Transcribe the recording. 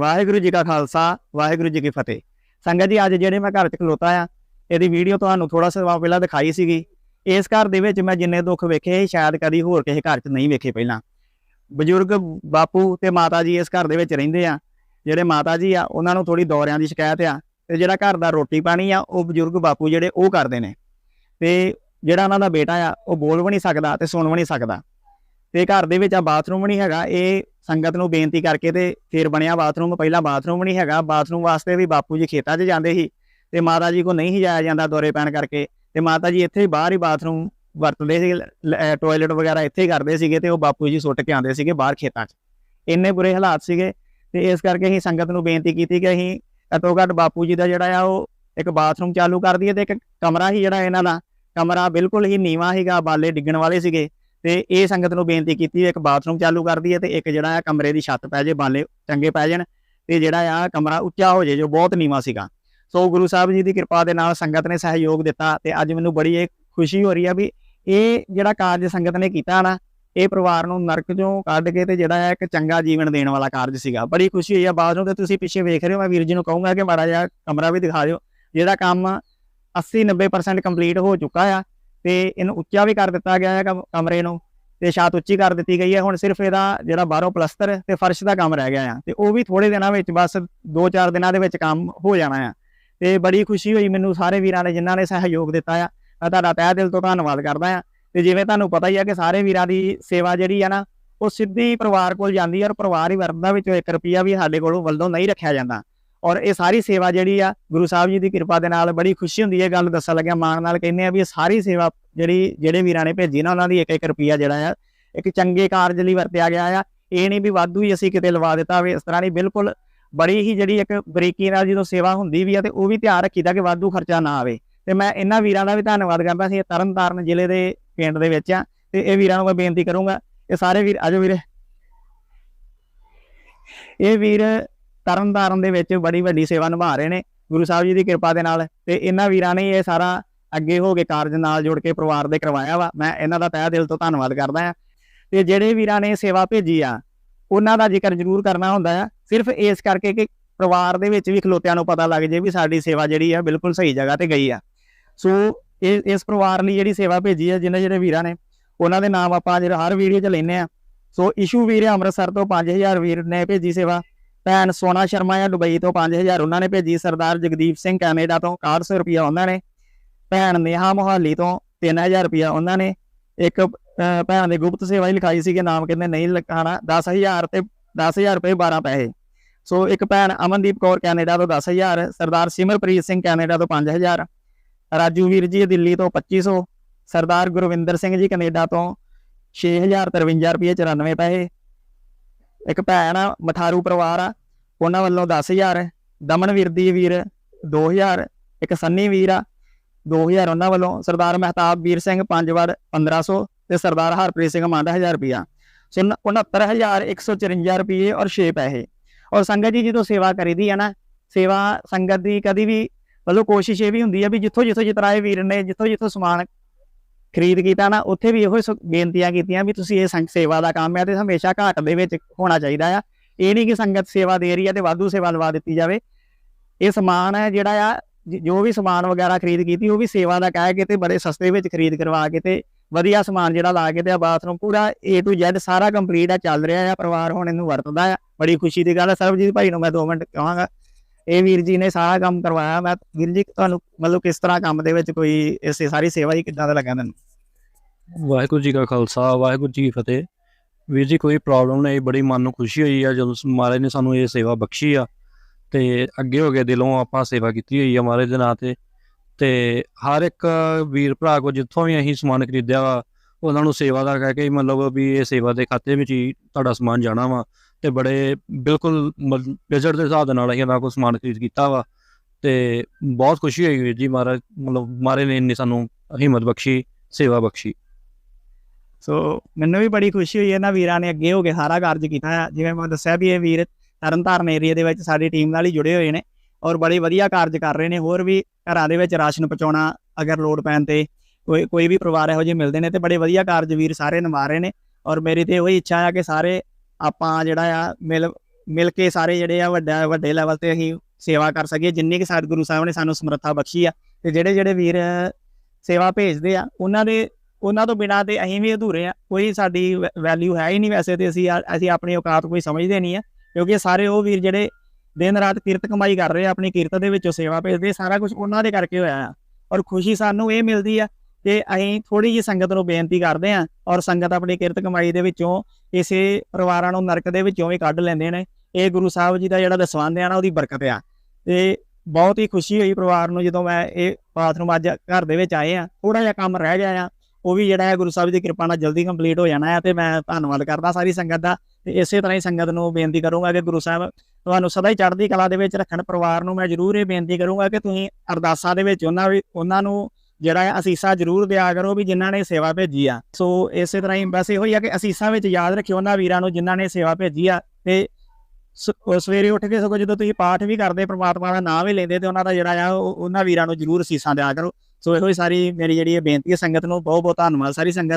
ਵਾਹਿਗੁਰੂ ਜੀ ਕਾ ਖਾਲਸਾ ਵਾਹਿਗੁਰੂ ਜੀ ਕੀ ਫਤਿਹ। ਸੰਗਤ ਜੀ ਅੱਜ ਜਿਹੜੇ ਮੈਂ ਘਰ 'ਚ ਖਲੋਤਾ ਆ ਇਹਦੀ ਵੀਡੀਓ ਤੁਹਾਨੂੰ ਥੋੜਾ ਸਮਾਂ ਪਹਿਲਾਂ ਦਿਖਾਈ ਸੀਗੀ। ਇਸ ਘਰ ਦੇ ਵਿੱਚ ਮੈਂ ਜਿੰਨੇ ਦੁੱਖ ਵੇਖੇ ਸੀ, ਸ਼ਾਇਦ ਕਦੀ ਹੋਰ ਕਿਸੇ ਘਰ 'ਚ ਨਹੀਂ ਵੇਖੇ ਪਹਿਲਾਂ। ਬਜ਼ੁਰਗ ਬਾਪੂ ਤੇ ਮਾਤਾ ਜੀ ਇਸ ਘਰ ਦੇ ਵਿੱਚ ਰਹਿੰਦੇ ਆ। ਜਿਹੜੇ ਮਾਤਾ ਜੀ ਆ ਉਹਨਾਂ ਨੂੰ ਥੋੜੀ ਦੌਰਿਆਂ ਦੀ ਸ਼ਿਕਾਇਤ ਆ ਤੇ ਜਿਹੜਾ ਘਰ ਦਾ ਰੋਟੀ ਪਾਣੀ ਆ ਉਹ ਬਜ਼ੁਰਗ ਬਾਪੂ ਜਿਹੜੇ ਉਹ ਕਰਦੇ ਨੇ। ਤੇ ਜਿਹੜਾ ਉਹਨਾਂ ਦਾ ਬੇਟਾ ਆ ਉਹ ਬੋਲ ਵੀ ਨਹੀਂ ਸਕਦਾ ਤੇ ਸੁਣ ਵੀ ਨਹੀਂ ਸਕਦਾ। ਤੇ ਘਰ ਦੇ ਵਿੱਚ ਆ ਬਾਥਰੂਮ ਨਹੀਂ ਹੈਗਾ, ਇਹ ਸੰਗਤ ਨੂੰ ਬੇਨਤੀ ਕਰਕੇ ਤੇ ਫਿਰ ਬਣਿਆ ਬਾਥਰੂਮ। ਪਹਿਲਾਂ ਬਾਥਰੂਮ ਨਹੀਂ ਹੈਗਾ, ਬਾਥਰੂਮ ਵਾਸਤੇ ਵੀ ਬਾਪੂ ਜੀ ਖੇਤਾਂ 'ਚ ਜਾਂਦੇ ਸੀ ਤੇ ਮਾਤਾ ਜੀ ਕੋ ਨਹੀਂ ਸੀ ਜਾਇਆ ਜਾਂਦਾ ਦੌਰੇ ਪੈਣ ਕਰਕੇ। ਤੇ ਮਾਤਾ ਜੀ ਇੱਥੇ ਹੀ ਬਾਹਰ ਹੀ ਬਾਥਰੂਮ ਵਰਤਦੇ ਸੀ ਟਾਇਲਟ ਵਗੈਰਾ ਇੱਥੇ ਹੀ ਕਰਦੇ ਸੀਗੇ ਤੇ ਉਹ ਬਾਪੂ ਜੀ ਸੁੱਟ ਕੇ ਆਉਂਦੇ ਸੀਗੇ ਬਾਹਰ ਖੇਤਾਂ 'ਚ। ਇੰਨੇ ਬੁਰੇ ਹਾਲਾਤ ਸੀਗੇ ਤੇ ਇਸ ਕਰਕੇ ਅਸੀਂ ਸੰਗਤ ਨੂੰ ਬੇਨਤੀ ਕੀਤੀ ਕਿ ਅਸੀਂ ਘੱਟੋ ਘੱਟ ਬਾਪੂ ਜੀ ਦਾ ਜਿਹੜਾ ਆ ਉਹ ਇੱਕ ਬਾਥਰੂਮ ਚਾਲੂ ਕਰ ਦਈਏ ਤੇ ਇੱਕ ਕਮਰਾ ਹੀ ਜਿਹੜਾ ਇਹਨਾਂ ਦਾ, ਕਮਰਾ ਬਿਲਕੁਲ ਹੀ ਨੀਵਾਂ ਸੀਗਾ, ਬਾਲੇ ਡਿੱਗਣ ਵਾਲੇ ਸੀਗੇ। ਤੇ ਇਹ ਸੰਗਤ ਨੂੰ ਬੇਨਤੀ ਕੀਤੀ ਇੱਕ ਬਾਥਰੂਮ ਚਾਲੂ ਕਰ ਦਈਏ ਤੇ ਇੱਕ ਜਿਹੜਾ ਆ ਕਮਰੇ ਦੀ ਛੱਤ ਪੈ ਜੇ, ਬਾਲੇ ਚੰਗੇ ਪੈ ਜਾਣ ਤੇ ਜਿਹੜਾ ਆ ਕਮਰਾ ਉੱਚਾ ਹੋ ਜੇ ਜੋ ਬਹੁਤ ਨੀਵਾਂ ਸੀਗਾ। ਸੋ ਗੁਰੂ ਸਾਹਿਬ ਜੀ ਦੀ ਕਿਰਪਾ ਦੇ ਨਾਲ ਸੰਗਤ ਨੇ ਸਹਿਯੋਗ ਦਿੱਤਾ ਤੇ ਅੱਜ ਮੈਨੂੰ ਬੜੀ ਇਹ ਖੁਸ਼ੀ ਹੋ ਰਹੀ ਆ ਵੀ ਇਹ ਜਿਹੜਾ ਕਾਰਜ ਸੰਗਤ ਨੇ ਕੀਤਾ ਨਾ, ਇਹ ਪਰਿਵਾਰ ਨੂੰ ਨਰਕ ਚੋਂ ਕੱਢ ਕੇ ਤੇ ਜਿਹੜਾ ਹੈ ਇੱਕ ਚੰਗਾ ਜੀਵਨ ਦੇਣ ਵਾਲਾ ਕਾਰਜ ਸੀਗਾ। ਬੜੀ ਖੁਸ਼ੀ ਹੋਈ ਆ ਬਾਥਰੂਮ ਤੇ, ਤੁਸੀਂ ਪਿੱਛੇ ਵੇਖ ਰਹੇ ਹੋ, ਮੈਂ ਵੀਰ ਜੀ ਨੂੰ ਕਹੂੰਗਾ ਕਿ ਮਾੜਾ ਜਿਹਾ ਕਮਰਾ ਵੀ ਦਿਖਾ ਦਿਓ, ਜਿਹੜਾ ਕੰਮ 80 90% ਕੰਪਲੀਟ ਹੋ ਚੁੱਕਾ ਆ ਤੇ ਇਹਨੂੰ ਉੱਚਾ ਵੀ ਕਰ ਦਿੱਤਾ ਗਿਆ ਹੈ ਕਮ- ਕਮਰੇ ਨੂੰ ਤੇ ਛੱਤ ਉੱਚੀ ਕਰ ਦਿੱਤੀ ਗਈ ਹੈ। ਹੁਣ ਸਿਰਫ ਇਹਦਾ ਜਿਹੜਾ ਬਾਹਰੋਂ ਪਲਸਤਰ ਤੇ ਫਰਸ਼ ਦਾ ਕੰਮ ਰਹਿ ਗਿਆ ਆ ਤੇ ਉਹ ਵੀ ਥੋੜੇ ਦਿਨਾਂ ਵਿੱਚ ਬਸ 2-4 ਦਿਨਾਂ ਦੇ ਵਿੱਚ ਕੰਮ ਹੋ ਜਾਣਾ ਆ। ਤੇ ਬੜੀ ਖੁਸ਼ੀ ਹੋਈ ਮੈਨੂੰ ਸਾਰੇ ਵੀਰਾਂ ਨੇ ਜਿਨ੍ਹਾਂ ਨੇ ਸਹਿਯੋਗ ਦਿੱਤਾ ਆ। ਮੈਂ ਤੁਹਾਡਾ ਤਹਿ ਦਿਲ ਤੋਂ ਧੰਨਵਾਦ ਕਰਦਾ ਆ। ਤੇ ਜਿਵੇਂ ਤੁਹਾਨੂੰ ਪਤਾ ਹੀ ਆ ਕਿ ਸਾਰੇ ਵੀਰਾਂ ਦੀ ਸੇਵਾ ਜਿਹੜੀ ਆ ਨਾ, ਉਹ ਸਿੱਧੀ ਪਰਿਵਾਰ ਕੋਲ ਜਾਂਦੀ ਹੈ ਔਰ ਪਰਿਵਾਰ ਹੀ ਵਰਤਦਾ ਵਿੱਚੋਂ 1 ਰੁਪਿਆ ਵੀ ਸਾਡੇ ਕੋਲੋਂ ਵੱਲੋਂ ਨਹੀਂ ਰੱਖਿਆ ਜਾਂਦਾ। ਔਰ ਇਹ ਸਾਰੀ ਸੇਵਾ ਜਿਹੜੀ ਆ, ਗੁਰੂ ਸਾਹਿਬ ਜੀ ਦੀ ਕਿਰਪਾ ਦੇ ਨਾਲ ਬੜੀ ਖੁਸ਼ੀ ਹੁੰਦੀ ਹੈ, ਇਹ ਗੱਲ ਦੱਸਣ ਲੱਗਿਆ ਮਾਣ ਨਾਲ ਕਹਿੰਦੇ ਆ ਵੀ ਇਹ ਸਾਰੀ ਸੇਵਾ ਜਿਹੜੀ, ਜਿਹੜੇ ਵੀਰਾਂ ਨੇ ਭੇਜੀ ਨਾ, ਉਹਨਾਂ ਦੀ 1-1 ਰੁਪਿਆ ਜਿਹੜਾ ਆ, ਇੱਕ ਚੰਗੇ ਕਾਰਜ ਲਈ ਵਰਤਿਆ ਗਿਆ ਆ। ਇਹ ਨਹੀਂ ਵੀ ਵਾਧੂ ਹੀ ਅਸੀਂ ਕਿਤੇ ਲਵਾ ਦਿੱਤਾ ਹੋਵੇ, ਇਸ ਤਰ੍ਹਾਂ ਨਹੀਂ, ਬਿਲਕੁਲ ਬੜੀ ਹੀ ਜਿਹੜੀ ਇੱਕ ਬਰੀਕੀ ਨਾਲ ਜਦੋਂ ਸੇਵਾ ਹੁੰਦੀ ਵੀ ਆ, ਤੇ ਉਹ ਵੀ ਧਿਆਨ ਰੱਖੀਦਾ ਕਿ ਵਾਧੂ ਖਰਚਾ ਨਾ ਆਵੇ। ਤੇ ਮੈਂ ਇਹਨਾਂ ਵੀਰਾਂ ਦਾ ਵੀ ਧੰਨਵਾਦ ਕਰਦਾ ਸੀ ਇਹ ਤਰਨਤਾਰਨ ਜ਼ਿਲ੍ਹੇ ਦੇ ਪਿੰਡ ਦੇ ਵਿੱਚ ਆ, ਤੇ ਇਹ ਵੀਰਾਂ ਨੂੰ ਮੈਂ ਬੇਨਤੀ ਕਰੂੰਗਾ, ਇਹ ਸਾਰੇ ਵੀਰ, ਆਜੋ ਵੀਰੇ। ਇਹ ਵੀਰ ਤਰਨਤਾਰਨ ਦੇ ਵਿੱਚ ਬੜੀ ਵੱਡੀ ਸੇਵਾ ਨਿਭਾ ਰਹੇ ਨੇ, ਗੁਰੂ ਸਾਹਿਬ ਜੀ ਦੀ ਕਿਰਪਾ ਦੇ ਨਾਲ ਤੇ ਇਹਨਾਂ ਵੀਰਾਂ ਨੇ ਇਹ ਸਾਰਾ ਅੱਗੇ ਹੋ ਕੇ ਕਾਰਜ ਨਾਲ ਜੁੜ ਕੇ ਪਰਿਵਾਰ ਦੇ ਕਰਵਾਇਆ ਵਾ, ਮੈਂ ਇਹਨਾਂ ਦਾ ਤਹਿ ਦਿਲ ਤੋਂ ਧੰਨਵਾਦ ਕਰਦਾ ਹਾਂ। ਤੇ ਜਿਹੜੇ ਵੀਰਾਂ ਨੇ ਸੇਵਾ ਭੇਜੀ ਆ, ਉਹਨਾਂ ਦਾ ਜ਼ਿਕਰ ਜ਼ਰੂਰ ਕਰਨਾ ਹੁੰਦਾ ਆ, ਸਿਰਫ ਇਸ ਕਰਕੇ ਕਿ ਪਰਿਵਾਰ ਦੇ ਵਿੱਚ ਵੀ ਖਲੋਤਿਆਂ ਨੂੰ ਪਤਾ ਲੱਗ ਜੇ ਵੀ ਸਾਡੀ ਸੇਵਾ ਜਿਹੜੀ ਆ ਬਿਲਕੁਲ ਸਹੀ ਜਗ੍ਹਾ ਤੇ ਗਈ ਆ। ਸੋ ਇਹ, ਇਸ ਪਰਿਵਾਰ ਲਈ ਜਿਹੜੀ ਸੇਵਾ ਭੇਜੀ ਆ ਜਿਹਨੇ ਜਿਹੜੇ ਵੀਰਾਂ ਨੇ, ਉਹਨਾਂ ਦੇ ਨਾਮ ਆਪਾਂ ਜਿਹੜਾ ਹਰ ਵੀਡੀਓ 'ਚ ਲੈਨੇ ਆ ਸੋ ਇਸ਼ੂ ਵੀਰ ਅੰਮ੍ਰਿਤਸਰ ਤੋਂ 5000 ਵੀਰ ਨੇ ਭੇਜੀ ਸੇਵਾ ਭੈਣ ਸੋਨਾ ਸ਼ਰਮਾ ਆ ਦੁਬਈ ਤੋਂ 5000 ਉਹਨਾਂ ਨੇ ਭੇਜੀ, ਸਰਦਾਰ ਜਗਦੀਪ ਸਿੰਘ ਕੈਨੇਡਾ ਤੋਂ 6100 ਰੁਪਇਆ ਉਹਨਾਂ ਨੇ, ਭੈਣ ਨੇਹਾ ਮੋਹਾਲੀ ਤੋਂ 3000 ਰੁਪਇਆ ਉਹਨਾਂ ਨੇ, ਇੱਕ ਭੈਣ ਦੇ ਗੁਪਤ ਸੇਵਾ ਹੀ ਲਿਖਾਈ ਸੀ ਕਿ ਨਾਮ ਕਹਿੰਦੇ ਨਹੀਂ ਲਿਖਾਣਾ 10000 ਤੇ 10000 ਰੁਪਏ 12 ਪੈਸੇ। ਸੋ ਇੱਕ ਭੈਣ ਅਮਨਦੀਪ ਕੌਰ ਕੈਨੇਡਾ ਤੋਂ 10000 ਸਰਦਾਰ ਸਿਮਰਪ੍ਰੀਤ ਸਿੰਘ ਕੈਨੇਡਾ ਤੋਂ 5000 ਰਾਜੂ ਵੀਰ ਜੀ ਦਿੱਲੀ ਤੋਂ 2500 ਸਰਦਾਰ ਗੁਰਵਿੰਦਰ ਸਿੰਘ ਜੀ ਕੈਨੇਡਾ ਤੋਂ 6053 ਰੁਪਏ 94 ਪੈਸੇ ਇੱਕ ਭੈਣ ਆ, ਮਥਾਰੂ ਪਰਿਵਾਰ ਆ, ਉਹਨਾਂ ਵੱਲੋਂ 10000 ਦਮਨ ਵੀਰ ਦੀ ਵੀਰ 2000 ਇੱਕ ਸੰਨੀ ਵੀਰ ਆ 2000 ਉਹਨਾਂ ਵੱਲੋਂ, ਸਰਦਾਰ ਮਹਿਤਾਬ ਵੀਰ ਸਿੰਘ ਪੰਜ ਵਾਰ 1500 ਤੇ ਸਰਦਾਰ ਹਰਪ੍ਰੀਤ ਸਿੰਘ ਮੰਡ 1000 ਰੁਪਿਆ ਸੋ 69154 ਰੁਪਏ ਔਰ 6 ਪੈਸੇ। ਔਰ ਸੰਗਤ ਜੀ ਜਦੋਂ ਸੇਵਾ ਕਰੀਦੀ ਆ ਨਾ, ਸੇਵਾ ਸੰਗਤ ਦੀ ਕਦੀ ਵੀ ਮਤਲਬ ਕੋਸ਼ਿਸ਼ ਇਹ ਵੀ ਹੁੰਦੀ ਆ ਵੀ ਜਿੱਥੋਂ ਜਿੱਥੋਂ ਜਿਤਨਾ ਵੀਰ ਨੇ ਜਿੱਥੋਂ ਜਿੱਥੋਂ ਸਮਾਨ ਖਰੀਦ ਕੀਤਾ ਨਾ, ਉੱਥੇ ਵੀ ਇਹੋ ਹੀ ਸ- ਬੇਨਤੀਆਂ ਕੀਤੀਆਂ ਵੀ ਤੁਸੀਂ ਇਹ ਸੰਗ ਸੇਵਾ ਦਾ ਕੰਮ ਹੈ ਤੇ ਹਮੇਸ਼ਾ ਘਾਟ ਦੇ ਵਿੱਚ ਹੋਣਾ ਚਾਹੀਦਾ ਆ। ਇਹ ਨਹੀਂ ਕਿ ਸੰਗਤ ਸੇਵਾ ਦੇ ਰਹੀ ਹੈ ਤੇ ਵਾਧੂ ਸੇਵਾ ਲਵਾ ਦਿੱਤੀ ਜਾਵੇ। ਇਹ ਸਮਾਨ ਹੈ ਜਿਹੜਾ ਆ, ਜੋ ਵੀ ਸਮਾਨ ਵਗੈਰਾ ਖਰੀਦ ਕੀਤੀ, ਉਹ ਵੀ ਸੇਵਾ ਦਾ ਕਹਿ ਕੇ ਤੇ ਬੜੇ ਸਸਤੇ ਵਿੱਚ ਖਰੀਦ ਕਰਵਾ ਕੇ ਤੇ ਵਧੀਆ ਸਮਾਨ ਜਿਹੜਾ ਲਾ ਕੇ ਤੇ ਆ ਬਾਥਰੂਮ, ਪੂਰਾ A to Z ਸਾਰਾ ਕੰਪਲੀਟ ਆ, ਚੱਲ ਰਿਹਾ ਆ, ਪਰਿਵਾਰ ਹੁਣ ਇਹਨੂੰ ਵਰਤਦਾ ਆ। ਬੜੀ ਖੁਸ਼ੀ ਦੀ ਗੱਲ ਹੈ ਸਰਬਜੀਤ ਭਾਈ ਨੂੰ ਮੈਂ 2 ਮਿੰਟ ਕਹਾਂਗਾ। ਇਹ ਵੀਰ ਜੀ ਨੇ ਸਾਰਾ ਕੰਮ ਕਰਵਾਇਆ। ਮੈਂ ਵੀਰ ਜੀ, ਤੁਹਾਨੂੰ ਮਤਲਬ ਕਿਸ ਤਰ੍ਹਾਂ ਕੰਮ ਦੇ ਵਿੱਚ ਕੋਈ ਇਸ ਸਾਰੀ ਸੇਵਾ ਹੀ ਕਿੱਦਾਂ ਦਾ ਲੱਗਾ ਤੁਹਾਨੂੰ ਵਾਹਿਗੁਰੂ ਜੀ ਕਾ ਖਾਲਸਾ, ਵਾਹਿਗੁਰੂ ਜੀ ਕੀ ਫਤਿਹ। ਵੀਰ ਜੀ, ਕੋਈ ਪ੍ਰੋਬਲਮ ਨਹੀਂ, ਬੜੀ ਮਨ ਨੂੰ ਖੁਸ਼ੀ ਹੋਈ ਆ ਜਦੋਂ ਮਹਾਰਾਜ ਨੇ ਸਾਨੂੰ ਇਹ ਸੇਵਾ ਬਖਸ਼ੀ ਆ। ਤੇ ਅੱਗੇ ਹੋ ਕੇ ਦਿਲੋਂ ਆਪਾਂ ਸੇਵਾ ਕੀਤੀ ਹੋਈ ਆ ਮਹਾਰਾਜ ਦੇ ਨਾਂ ਤੇ। ਤੇ ਹਰ ਇੱਕ ਵੀਰ ਭਰਾ ਕੋ ਜਿੱਥੋਂ ਵੀ ਅਸੀਂ ਸਮਾਨ ਖਰੀਦਿਆ ਵਾ, ਉਹਨਾਂ ਨੂੰ ਸੇਵਾ ਦਾ ਕਹਿ ਕੇ ਮਤਲਬ ਵੀ ਇਹ ਸੇਵਾ ਦੇ ਖਾਤੇ ਵਿੱਚ ਹੀ ਤੁਹਾਡਾ ਸਮਾਨ ਜਾਣਾ ਵਾ। ਤੇ ਬੜੇ ਬਿਲਕੁਲ ਬਜਟ ਦੇ ਹਿਸਾਬ ਦੇ ਨਾਲ ਅਸੀਂ ਇਹਨਾਂ ਕੋਲ ਸਮਾਨ ਖਰੀਦ ਕੀਤਾ ਵਾ ਤੇ ਬਹੁਤ ਖੁਸ਼ੀ ਹੋਈ ਵੀਰ ਜੀ ਮਹਾਰਾਜ, ਮਤਲਬ ਮਹਾਰਾਜ ਨੇ ਇੰਨੀ ਸਾਨੂੰ ਹਿੰਮਤ ਬਖਸ਼ੀ, ਸੇਵਾ ਬਖਸ਼ੀ। ਸੋ ਮੈਨੂੰ ਵੀ ਬੜੀ ਖੁਸ਼ੀ ਹੋਈ, ਇਹਨਾਂ ਵੀਰਾਂ ਨੇ ਅੱਗੇ ਹੋ ਕੇ ਸਾਰਾ ਕਾਰਜ ਕੀਤਾ ਜਿਵੇਂ ਮੈਂ ਦੱਸਿਆ ਵੀ ਇਹ ਵੀਰ ਤਰਨਤਾਰਨ ਏਰੀਆ ਦੇ ਵਿੱਚ ਸਾਡੀ ਟੀਮ ਨਾਲ ਹੀ ਜੁੜੇ ਹੋਏ ਨੇ ਔਰ ਬੜੇ ਵਧੀਆ ਕਾਰਜ ਕਰ ਰਹੇ ਨੇ। ਹੋਰ ਵੀ ਘਰਾਂ ਦੇ ਵਿੱਚ ਰਾਸ਼ਨ ਪਹੁੰਚਾਉਣਾ ਅਗਰ ਲੋੜ ਪੈਣ ਤੇ ਕੋਈ ਕੋਈ ਵੀ ਪਰਿਵਾਰ ਇਹੋ ਜਿਹੇ ਮਿਲਦੇ ਨੇ ਤੇ ਬੜੇ ਵਧੀਆ ਕਾਰਜ ਵੀਰ ਸਾਰੇ ਨਿਭਾ ਰਹੇ ਨੇ। ਔਰ ਮੇਰੀ ਤੇ ਉਹੀ ਇੱਛਾ ਆ ਕਿ ਸਾਰੇ ਆਪਾਂ ਜਿਹੜਾ ਆ ਮਿਲ ਮਿਲ ਕੇ ਸਾਰੇ ਜਿਹੜੇ ਆ ਵੱਡਾ, ਵੱਡੇ ਲੈਵਲ ਤੇ ਅਸੀਂ ਸੇਵਾ ਕਰ ਸਕੀਏ। ਜਿੰਨੀ ਕਿ ਗੁਰੂ ਸਾਹਿਬ ਨੇ ਸਾਨੂੰ ਸਮਰੱਥਾ ਬਖਸ਼ੀ ਆ ਤੇ ਜਿਹੜੇ ਜਿਹੜੇ ਵੀਰ ਸੇਵਾ ਭੇਜਦੇ ਆ, ਉਹਨਾਂ ਦੇ, ਉਹਨਾਂ ਤੋਂ ਬਿਨਾਂ ਤੇ ਅਸੀਂ ਵੀ ਅਧੂਰੇ ਆ। ਕੋਈ ਸਾਡੀ ਵੈਲਿਊ ਹੈ ਹੀ ਨਹੀਂ ਵੈਸੇ ਤੇ ਅਸੀਂ ਅਸੀਂ ਆਪਣੀ ਔਕਾਤ ਕੋਈ ਸਮਝਦੇ ਨਹੀਂ ਆ। ਕਿਉਂਕਿ ਸਾਰੇ ਉਹ ਵੀਰ ਜਿਹੜੇ ਦਿਨ ਰਾਤ ਕਿਰਤ ਕਮਾਈ ਕਰ ਰਹੇ ਆ, ਆਪਣੀ ਕਿਰਤ ਦੇ ਵਿੱਚੋਂ ਸੇਵਾ ਭੇਜਦੇ ਸਾਰਾ ਕੁਝ ਉਹਨਾਂ ਦੇ ਕਰਕੇ ਹੋਇਆ ਆ। ਔਰ ਖੁਸ਼ੀ ਸਾਨੂੰ ਇਹ ਮਿਲਦੀ ਆ ਕਿ ਅਸੀਂ ਥੋੜੀ ਜਿਹੀ ਸੰਗਤ ਨੂੰ ਬੇਨਤੀ ਕਰਦੇ ਆ ਔਰ ਸੰਗਤ ਆਪਣੀ ਕਿਰਤ ਕਮਾਈ ਦੇ ਵਿੱਚੋਂ ਇਸੇ ਪਰਿਵਾਰਾਂ ਨੂੰ ਨਰਕ ਦੇ ਵਿੱਚੋਂ ਵੀ ਕੱਢ ਲੈਂਦੇ ਨੇ। ਇਹ ਗੁਰੂ ਸਾਹਿਬ ਜੀ ਦਾ ਜਿਹੜਾ ਦਸਵੰਧ ਆ ਨਾ, ਉਹਦੀ ਬਰਕਤ ਆ। ਤੇ ਬਹੁਤ ਹੀ ਖੁਸ਼ੀ ਹੋਈ ਪਰਿਵਾਰ ਨੂੰ ਜਦੋਂ ਮੈਂ ਇਹ ਬਾਥਰੂਮ ਅੱਜ ਘਰ ਦੇ ਵਿੱਚ ਆਏ ਆ ਥੋੜਾ ਜਿਹਾ ਕੰਮ ਰਹਿ ਗਿਆ ਆ, ਉਹ ਵੀ ਜਿਹੜਾ ਹੈ ਗੁਰੂ ਸਾਹਿਬ ਦੀ ਕਿਰਪਾ ਨਾਲ ਜਲਦੀ ਕੰਪਲੀਟ ਹੋ ਜਾਣਾ ਹੈ ਤੇ ਮੈਂ ਧੰਨਵਾਦ ਕਰਦਾ ਸਾਰੀ ਸੰਗਤ ਦਾ। ਤੇ ਇਸੇ ਤਰ੍ਹਾਂ ਹੀ ਸੰਗਤ ਨੂੰ ਬੇਨਤੀ ਕਰੂੰਗਾ ਕਿ ਗੁਰੂ ਸਾਹਿਬ ਤੁਹਾਨੂੰ ਸਦਾ ਹੀ ਚੜ੍ਹਦੀ ਕਲਾ ਦੇ ਵਿੱਚ ਰੱਖਣ। ਪਰਿਵਾਰ ਨੂੰ ਮੈਂ ਜ਼ਰੂਰ ਇਹ ਬੇਨਤੀ ਕਰੂੰਗਾ ਕਿ ਤੁਸੀਂ ਅਰਦਾਸਾਂ ਦੇ ਵਿੱਚ ਉਹਨਾਂ ਵੀ, ਉਹਨਾਂ ਨੂੰ ਜਿਹੜਾ ਹੈ ਅਸੀਸਾਂ ਜ਼ਰੂਰ ਦਿਆ ਕਰੋ ਵੀ ਜਿਨ੍ਹਾਂ ਨੇ ਸੇਵਾ ਭੇਜੀ ਆ। ਸੋ ਇਸੇ ਤਰ੍ਹਾਂ ਹੀ ਬਸ ਇਹੋ ਹੀ ਆ ਕਿ ਅਸੀਸਾਂ ਵਿੱਚ ਯਾਦ ਰੱਖਿਓ ਉਹਨਾਂ ਵੀਰਾਂ ਨੂੰ ਜਿਨ੍ਹਾਂ ਨੇ ਸੇਵਾ ਭੇਜੀ ਆ ਤੇ ਸਵੇਰੇ ਉੱਠ ਕੇ ਸਗੋਂ ਜਦੋਂ ਤੁਸੀਂ ਪਾਠ ਵੀ ਕਰਦੇ, ਪ੍ਰਮਾਤਮਾ ਦਾ ਨਾਮ ਵੀ ਲੈਂਦੇ ਤੇ ਉਹਨਾਂ ਦਾ ਜਿਹੜਾ ਆ ਉਹਨਾਂ ਵੀਰਾਂ ਨੂੰ ਜ਼ਰੂਰ ਅਸੀਸਾਂ ਦਿਆ ਕਰੋ। ਸੋ ਇਹੋ ਹੀ ਸਾਰੀ ਮੇਰੀ ਜਿਹੜੀ ਇਹ ਬੇਨਤੀ ਹੈ ਸੰਗਤ ਨੂੰ ਬਹੁਤ ਬਹੁਤ ਧੰਨਵਾਦ। ਸਾਰੀ ਸੰਗਤ